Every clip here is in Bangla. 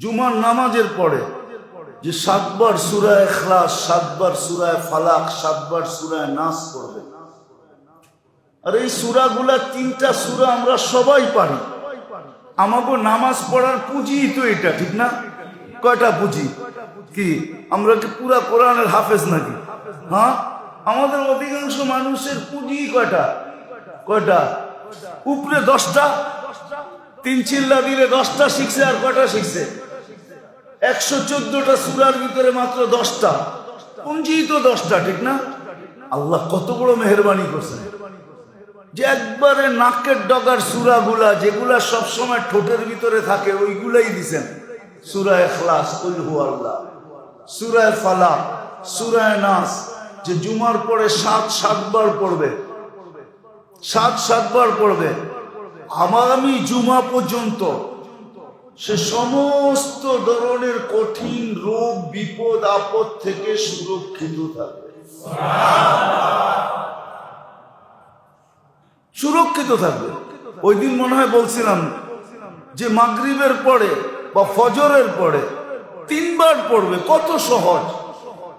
জুমার নামাজের পরে যে সাতবার সুরায় খ্লাস সাতবার সুরায় ফালাক, সাতবার সুরায় নাস পড়বে। আর এই সুরাগুলা তিনটা সুরা আমরা সবাই পারি। আমাকে নামাজ পড়ার পুঁজি তো এটা, ঠিক না? কয়টা পুঁজি? কি? আমরা কি পুরা কোরআনের হাফেজ নাকি? হ্যাঁ? আমাদের অধিকাংশ মানুষের পুঁজি কয়টা? কয়টা? উপরে দশটা। তিন চিল্লা দিলে দশটা শিখছে আর কয়টা শিখছে? একশো চোদ্দটা সুরার ভিতরে মাত্র দশটা। পুঞ্জি দশটা, ঠিক না? আল্লাহ কত বড় মেহরবানি করছেন যে একবারে নাকের ডগার সুরাগুলা যেগুলা সবসময় ঠোঁটের ভিতরে থাকে, ওইগুলাই দিছেন। সুরায় খ্লাস কুল হু আল্লাহ সুরায় ফালা সুরায় নাস, যে জুমার পরে সাত সাতবার পড়বে। সাত সাতবার পড়বে। আগামী জুমা পর্যন্ত সে সমস্ত ধরনের কঠিন রোগ, বিপদ, আপদ থেকে সুরক্ষিত থাকবে। সুরক্ষিত থাকবে। ওই দিন মনে হয় বলছিলাম যে মাগরিবের পরে বা ফজরের পরে তিনবার পড়বে, কত সহজ।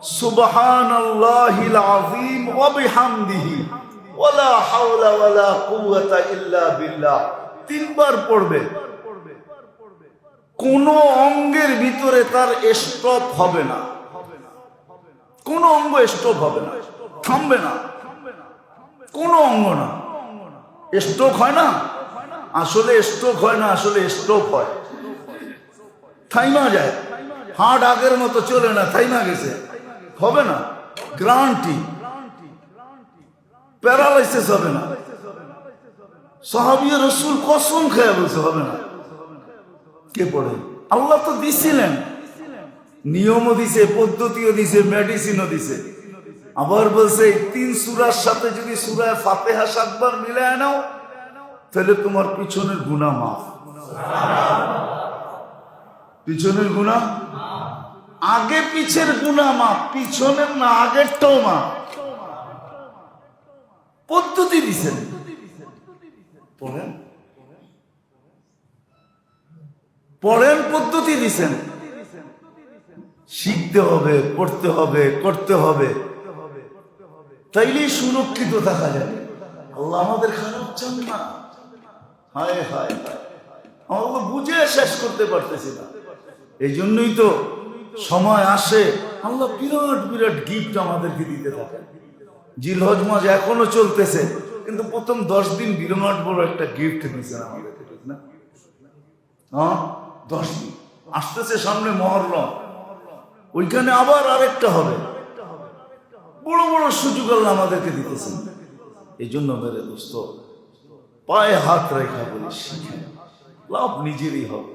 সুবহান আল্লাহিল আযীম ওয়া বিহামদিহি, ওয়ালা হাওলা ওয়ালা কুওয়াতা ইল্লা বিল্লাহ। তিনবার পড়বে। কোন অঙ্গের ভিতরে তার স্টপ হবে না। কোন অঙ্গ স্টপ হবে না। থামবে না। কোন অঙ্গ না। স্ট্রোক হয় না? আসলে স্ট্রোক হয় না, আসলে স্ট্রোক হয়। থাইমা যায়। হার্ট আগের মতো চলে না, থাইমা গেছে। হবে না। গ্রান্টি। প্যারালাইসিস হবে না। সাহাবিয়া রসুল কসম খেয়ে বলছে, হবে না। কে পড়ে? আল্লাহ তো দিছিলেন। নিয়মও দিছে, পদ্ধতিও দিছে মেডিসিনও দিছে। আবার বলছে তিন সুরার সাথে যদি সুরায় ফাতেহা সাতবার মিলায় নাও, তাহলে তোমার পিছনের গুণা মাফ। পিছনের গুণা আগে পিছের গুণা মাপ পিছনের না, আগেরটাও মাপ পদ্ধতি দিছেন। পড়েন। পড়েন পদ্ধতি দিছেন। শিখতে হবে, পড়তে হবে, করতে হবে। তাইলেই সুরক্ষিত থাকা যাবে আল্লাহ আমাদের খারাপ চান না। হায় হায় আমরা বুঝে শেষ করতে পারতেছি না। এই জন্যই তো সময় আসে, আল্লাহ বিরাট বিরাট গিফট আমাদেরকে দিতে থাকে। জিলহজ মাস এখনও চলতেছে, কিন্তু প্রথম দশ দিন বিরাট বড় একটা গিফট দিয়েছেন আমাদেরকে ঠিক না? হ্যাঁ? দশ আসতেছে সামনে মহরম। ওইখানে আবার আরেকটা হবে। বড় বড় সুযোগ আল্লাহ আমাদেরকে দিতেছেন। এই জন্য মেরে দোস্ত, পায়ে হাত রেখা বলি শিখে লাভ নিজেরই হবে।